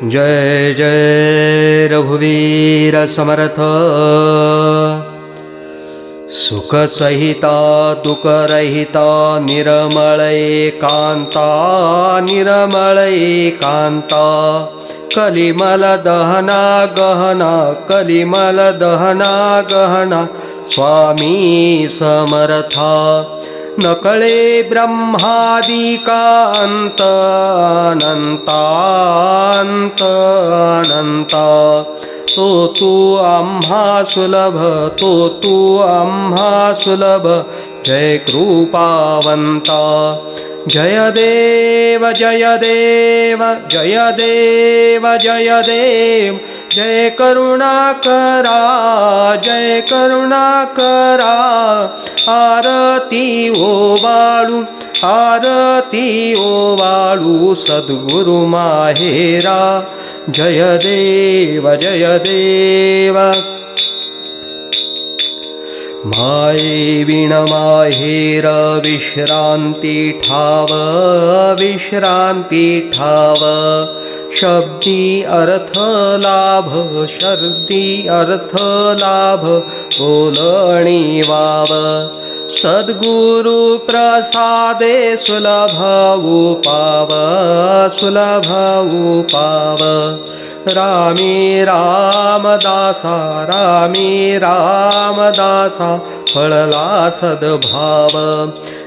जय जय रघुवीर समर्थ। सुखसहिता दुःखरहिता निर्मळ कांता निर्मळ कांता कलिमल दहना गहना कलिमल दहना गहना स्वामी समर्था। नकळे ब्रह्मादिका अंत तो तू आम्हा सुलभ तो तू आम्हा सुलभ। जय कृपावंता जय देव जय देव जय देव जय देव। जय करुणाकरा जय करुणाकरा आरती ओ बाळू आरती ओ बाळू सद्गुरु माहेरा जय देव जय देव. माये विण माहेर विश्रांती ठाव विश्रांती ठाव. शब्दी अर्थ लाभ शब्दी अर्थ लाभ बोलणी वाव. सद्गुरु प्रसादे सुलभ उपाव सुलभ उपाव रामी रामदासा रामी रामदासा फळला सद्भाव।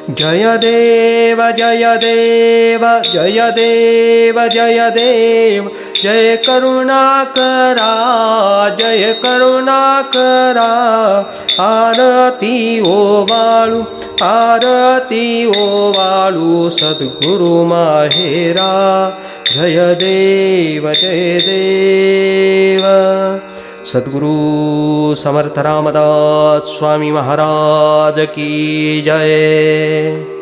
जय देव जय देव जय देव जय देव। जय करुणाकरा जय करुणाकरा आरती ओ वाळू आरती ओ वाळू सदगुरु माहेरा, जय देव जय देव। सद्गुरु समर्थ रामदास स्वामी महाराज की जय।